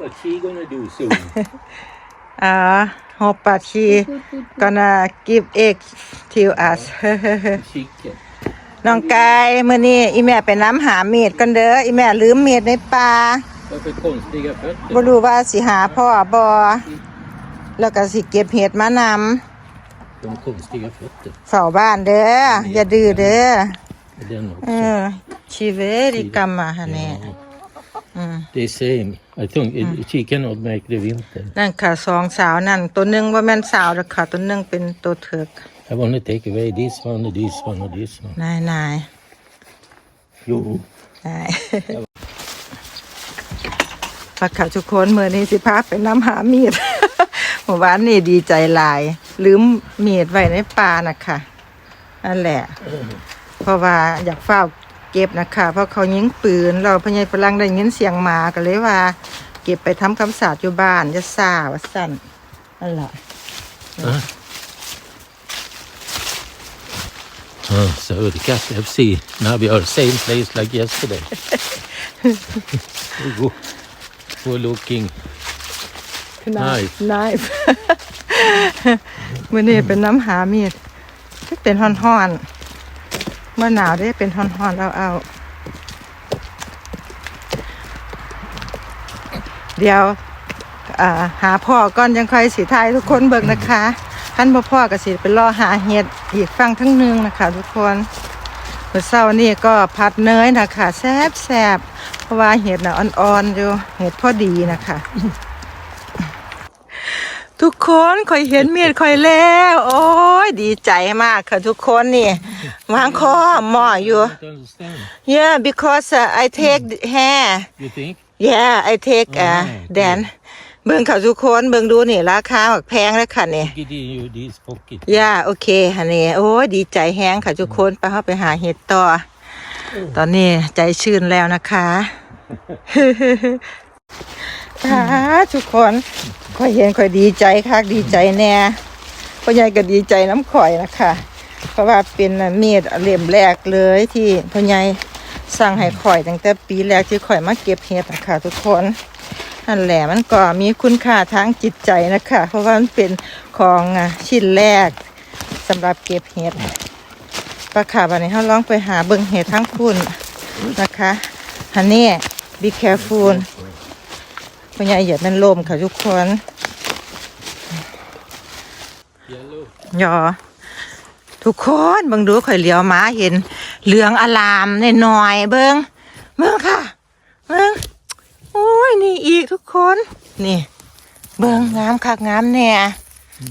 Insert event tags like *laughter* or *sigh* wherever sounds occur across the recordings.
What's she gonna do soon? อ่า hope that she gonna give egg to us Chicken. น้องกายมื้อนี้อีแม่ไปน้ำหาเม็ดกันเด้ออีแม่ลืมเม็ดในป่า Varför konstiga fötter? บ่รู้ว่าสิหาพ่อบ่แล้วก็สิเก็บเห็ดมานำ De konstiga fötter. เฝ้าบ้านเด้ออย่าดื้อเด้อ Den เอ också. อชีเวริกรรมอะฮะเนี่ย Ja. Det är same. I think it, she cannot make the winter. นั่นค่ะสองสาวนั่น ตัวหนึงว่าแม่นสาวแล้วค่ะ ตัวหนึงเป็นตัวเถิก I want to take away this one, this one, and this one. นายนาย Jo. นายปักข่าวทุกคนเมื่อนี้สิพาไปน้ำหามีดเมื่อวานนี่ดีใจหลาย ลืมมีดไว้ในป่านะคะนั่นแหละ เพราะว่าอยากเฝ้า เก็บนะคะ เพราะเขายิงปืน เราพญายฝรั่งได้ยินเสียงหมาก็เลยว่า เก็บไปทำคำสาดอยู่บ้านจะซาวสั่นนั่นแหละ Oh, so the cat FC. Now we are same place like yesterday. we go. We're looking. นาย Knife นายมื่อนี้เป็นน้ำหามีดที่เป็นห่อนๆ มื่อหนาวได้เป็นห่อนๆเอาเอา เดี๋ยวหาพ่อก่อนยังค่อยสีไทยทุกคนเบิกนะคะขั้นบ่พ่อก็สิไปรอหาเห็ดอีกฟังทั้งนึงนะคะ ทุกคนเมื่อเช้านี่ก็พัดเนยนะคะแซบแซบเพราะว่าเห็ดน่ะอ่อนๆอยู่เห็ดพอดีนะคะทุกคนคอยเห็นเมียดคอยแล้ว โอ้ยดีใจมากค่ะทุกคนนี่ วางคอหมออยู่ Don't understand. yeah because uh, I take hair You think? yeah I take อ่า Oh, แดนเบิ่งค่ะทุกคนเบิ่งดูนี่ราคาแบบแพงแล้วค่ะนี่ Give you this pocket. ย่าโอเคฮันนี่โอ้ยดีใจแฮงค่ะทุกคนไปเข้าไปหาเห็ดต่อ ตอนนี้ใจชื่นแล้วนะคะอ่าทุกคนค่อยเห็นค่อยดีใจคักดีใจแน่พ่อใหญ่ก็ดีใจน้ำข่อยนะคะเพ ราะว่าเป็นมีดเล่มแรกเลยที่พ่อใหญ่สั่งให้ข่อยตั้งแต่ปีแรกที่ข่อยมาเก็บเห็ดนะคะทุกคนนั่นแหละมันก็มีคุณค่าทางจิตใจนะคะ เพราะว่ามันเป็นของอะชิ้นแรกสำหรับเก็บเห็ดปลาขาบันนี้เขาลองไปหาเบิ่งเห็ดทั้งคุณนะคะฮันนี่ be careful พ่อใหญ่เหยียดมันลมค่ะทุกคน Yellow. ยอ ทุกคนเบิ่งดูข่อยเหลียวหมาเห็น เหลืองอลามในหน่อยๆเบิ่งเบิ่งค่ะ เบิ่งโอ้ยนี่อีกทุกคน นี่ เบิ่งงามคักงามแน่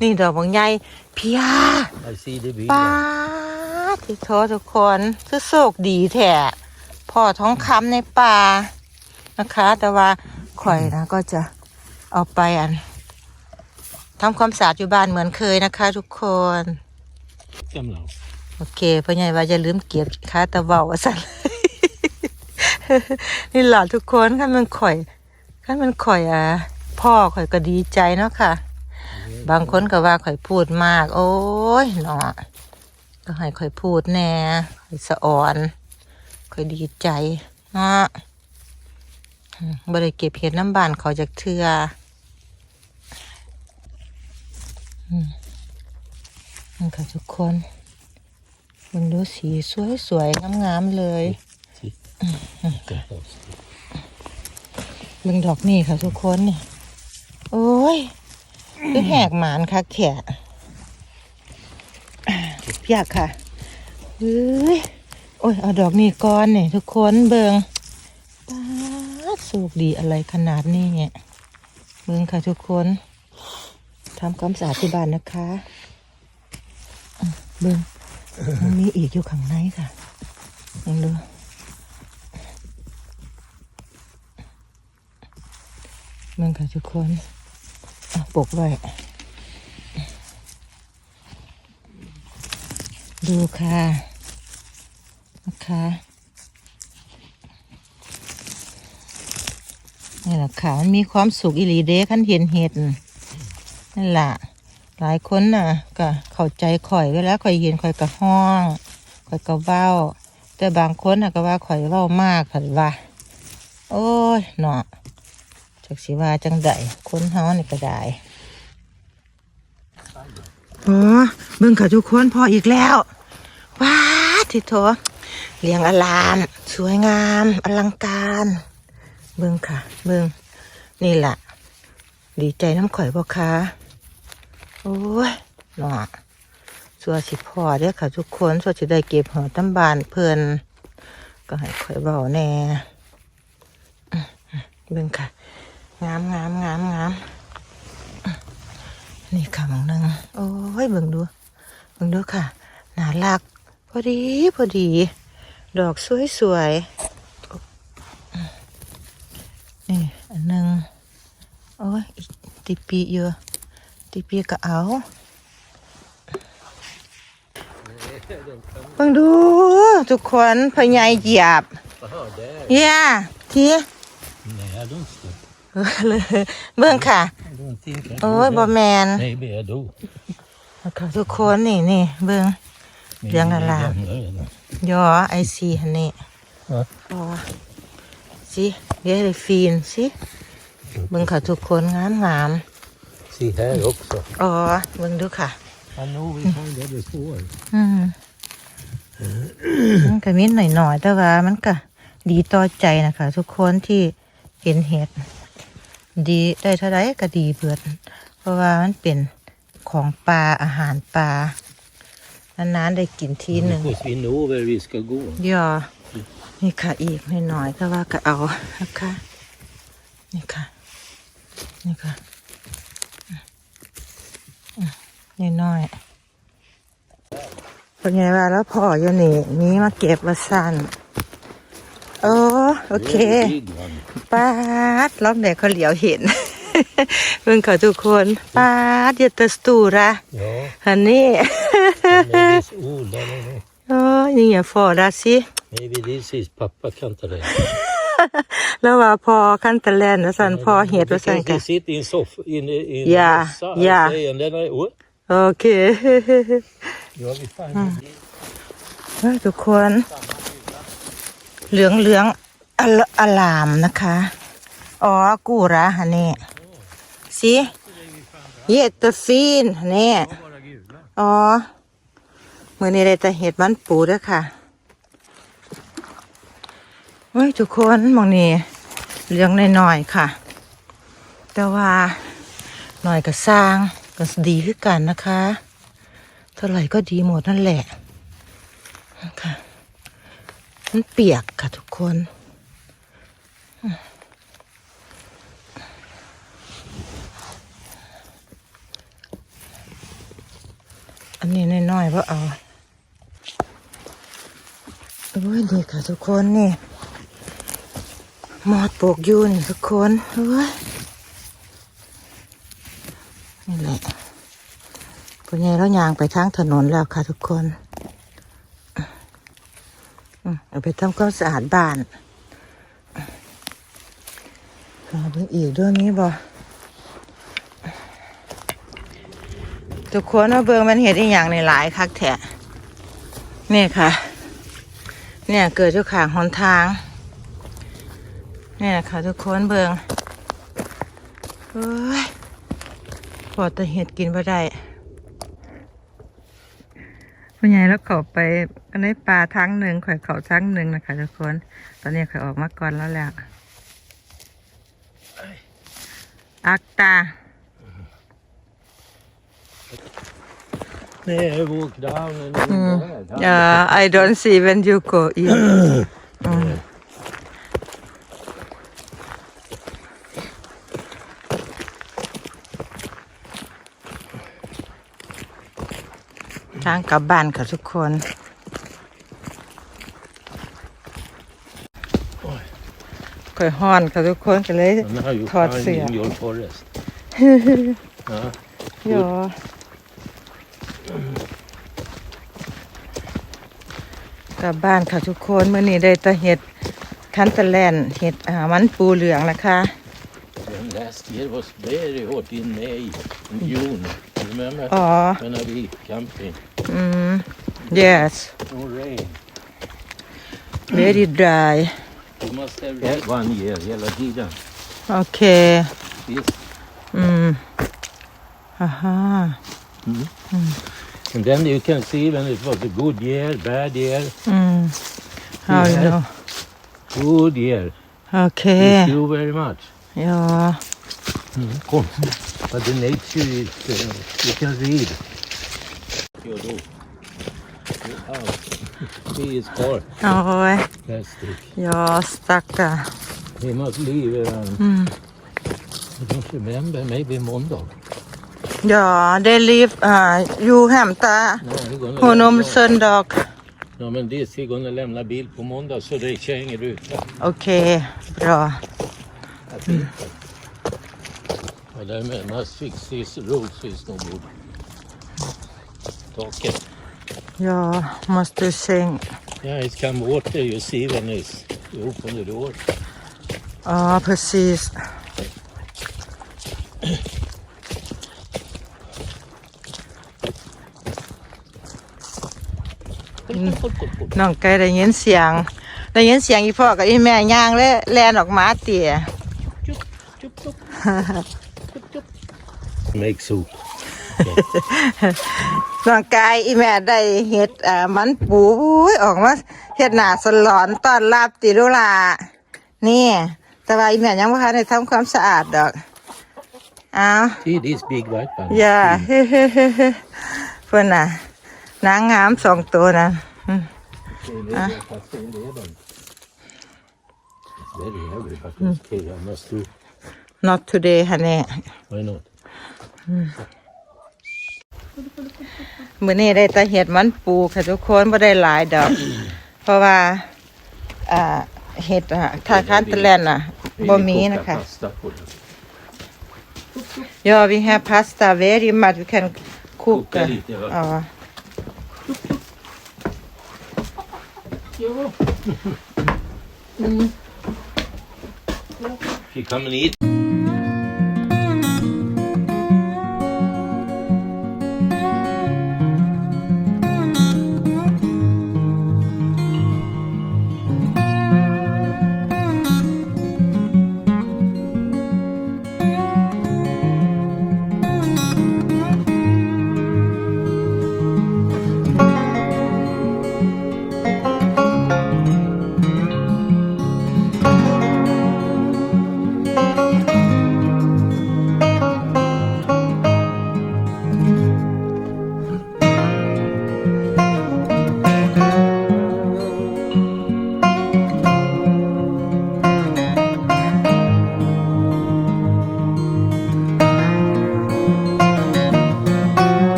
นี่ดอกบางใหญ่เพีย I see the big ป้า one. ดที่โทษทุกคนคือโชคดีแท้พ่อท้องคำในป่านะคะ แต่ว่าข่อยนะก็จะเอาไปอันทำความสะอาดอยู่บ้านเหมือนเคยนะคะ ทุกคน Gamla. โอเคพ่อใหญ่ว่าจะลืมเก็บค่าตะเบาสั่นนี่หล่ะทุกคนขั้นมันข่อยขั้นมันข่อยอะพ่อข่อยก็ดีใจเนาะค่ะ บางคนก็ว่าข่อยพูดมาก โอ้ยเนาะก็ให้ข่อยพูดแน่ข่อยสะอ่อนข่อยดีใจเนาะบ่ได้เก็บเห็ดน้ำบานเขาจากเทืออืม นี่ค่ะทุกคนมันดูสีสวยๆงามๆเลย See? The house. เบิ่งดอกนี่ค่ะทุกคนนี่โอ้ยคือแหกหมานค่ะแขะอยากค่ะเฮ้ยโอ้ยเอาดอกนี่ก่อนนี่ทุกคนเบิงป้าดสูกดีอะไรขนาดนี้เนี่ยเบิงค่ะทุกคนทำความสะอาดที่บ้านนะคะอะ เบิงมันมีอีกอยู่ข้างในค่ะลองดูมันค่ะทุกคนปกไว้ดูค่ะนะคะนี่แหละค่ะ มันมีความสุขอิลีเด้ขั้นเห็นเห็ดนั่นแหละ หลายคนน่ะก็เข้าใจข่อยเวลาข่อยเห็นข่อยก็ห้อง ข่อยก็เว้า แต่บางคนน่ะก็ว่าข่อยเว้ามากค่ะว่า โอ้ยเนาะจากสิว่าจังใดคนเฮานี่ก็ได้โอ้เบิ่งค่ะทุกคนพออีกแล้วว้าทิโถเลี้ยงอลามสวยงาม อลังการ เบิ่งค่ะ เบิ่งนี่แหละดีใจน้ำข่อยบ่คะ โอ้ยหนอสัวสิพอเด้อค่ะ ทุกคนสัวสิได้เก็บหอตำบานเพิ่นก็ให้ข่อยเบาแน่อื้อเบิ่งค่ะ งามงามงามงามนี่ค่ะมองหนึงโอ้ยเบิ่งดูเบิ่งดูค่ะน่ารัก พอดีพอดี ดอกสวยสวยนี่อันหนึงโอ้ยอีกติปีเยอะ ติปีก็เอาเบิ่งดู ทุกคนพยายเหยียบ Jaha, där. เย่าที Nej, I don't think. เบิ่งค่ะ I don't think I โอ้ do ยบอ that. แมน Maybe I do. ค่ะทุกคนนี่นี่เบิ่ง Maybe Yang det alla. gamla redan. ยอไอซีฮันนี่ Ja. อ๋อสิเดี๋ยวได้ฟีนสิเบิ่งค่ะทุกคนงามงาม Se här också. อ๋อเบิ่งดูค่ะ I know we found det before. อืมมันก็มีหน่อยๆแต่ว่ามันก็ดีต่อใจนะคะ ทุกคนที่เห็นเห็ดดีได้เท่าไรก็ดีเบิดเพราะว่ามันเป็นของปลาอาหารปลานานๆได้กินทีหนึ่ง Because we know where we ska gå. ย่อนี่ค่ะอีกหน่อยๆแต่ว่าก็เอานะคะนี่ค่ะนี่ค่ะ นี่น้อยๆเป็นไงว่าแล้วพออยู่นี่มีมาเก็บมาสั่นโอ้โอเค Very big one. ป้าดรอบไหนเขาเหลียวเห็นเพิ่งเขาทุกคนป้าดเยตสตูระ Ja, ฮันนี่ maybe it's old. I don't know. โอ้ยนี่อย่าฟอดาสิ Maybe this is Papa Kantarell. แล้วว่าพอขั้นตะแลนนะสันพอเห็ดว่าสัน Because กัน they sit in soff in in Ja, massa, ja. say, and then I oh, โอเค ja vi find it. เฮ้ยทุกคน เหลืองเหลืองๆอลอลามนะคะ อ๋อ กูระฮันนี่สิเห็ดตะฟีนฮันนี่อ๋อมือนี้ได้แต่เห็ดมันปูด้วยค่ะเฮ้ยทุกคนหมองนี้เหลืองน้อยๆค่ะ แต่ว่าหน่อยก็สร้าง ก็ดีขึ้นกันนะคะ เท่าไหร่ก็ดีหมดนั่นแหละค่ะมันเปียกค่ะทุกคนอันนี้น้อยๆว่าเอาโอ้ยดีค่ะทุกคนนี่ หมอดปลูกอยู่นี่ทุกคนโอ้ย นี่แหละพ่อใหญ่เรายางไปทางถนนแล้วค่ะทุกคนเอาไปทำความสะอาดบ้านรอเบิ่งอีกด้วยมีบ่ทุกคนว่าเบิ่งมันเห็ดอีหยังในหลายคักแท้นี่ค่ะ เนี่ยเกิดอยู่ข้างหนทาง เนี่ยค่ะทุกคนเบิ่งเอ้ย พอแต่เห็ดกินบ่ได้พ่อใหญ่แล้วเขาไปอันนี้ปลาทั้งหนึ่งข่อยเขาทั้งหนึ่งนะคะทุกคน ตอนนี้ข่อยออกมาก่อนแล้วแหละอักตา Nej, walk down and Mm. there. Yeah, I don't see when you go in อื ทางกลับบ้านค่ะทุกคนค่อยห้อนค่ะทุกคนก็เลย And now you Thought find so, in yeah. your forest. Ja. เดี๋ยวกลับบ้านค่ะทุกคนเมื่อนี้ได้แตะเห็ดคันตะแลนเห็ดอ่ามันปูเหลืองนะคะ And last year was very hot in May, in June. Remember อ๋อ when I went camping? อืม yes No rain. very dry You must have had one year hela tiden. โอเค This. อืมอ่าฮะ And then you can see when it was a good year, bad year, อืม how you know good year. โอเค Thank you very much. ย อ Kom. But the nature is, uh, you can read. You do. Oh, he is poor. โอ้ย Plastic. ยอสตักอะ He must leave around. Mm. I don't remember, maybe Monday. ยอได้รีบอ่าอยู่แหมตา No, he gonna หัวนม lämna- เซินดอก Ja, men det är gonna lämna bil på måndag så det hänger ute. โอเครอ Och därmed must fix his rules is no good. Taket. ยอ must do sing Yeah, it come water you see when it's you open the door. อ๋อ precis Mm. น้องไก่ได้ยินเสียง ได้ยินเสียงอีพ่อกับอีแม่ย่างและแลนออกมาเตี๋ย *laughs* Make soup. น้องกายอีแม่ได้เห็ดอ่ามันปูอุ้ยออกมาเห็ดหนาสลอนต้อนรับติลุลานี่ แต่ว่าอีแม่ยังไม่ทันได้ทำความสะอาดดอกเอา See this big white one. อย่าเฮ้เฮ้เฮ้เฮ้เพื่อนน่ะนางงามสองตัวนะอืม Stay there, fast stay there then. It's very heavy, but okay, I must do. not today ฮะเนี่ย Why not? มื้อนี้ได้แต่เห็ดมันปูค่ะทุกคนไม่ได้หลายดอก เพราะว่าอ่าเห็ดอะทาคานตะแลนน่ะบ่มีนะคะ Pasta på det. Ja, vi har pasta very much. We can cook. Koka lite, va? Ja. She come and eat.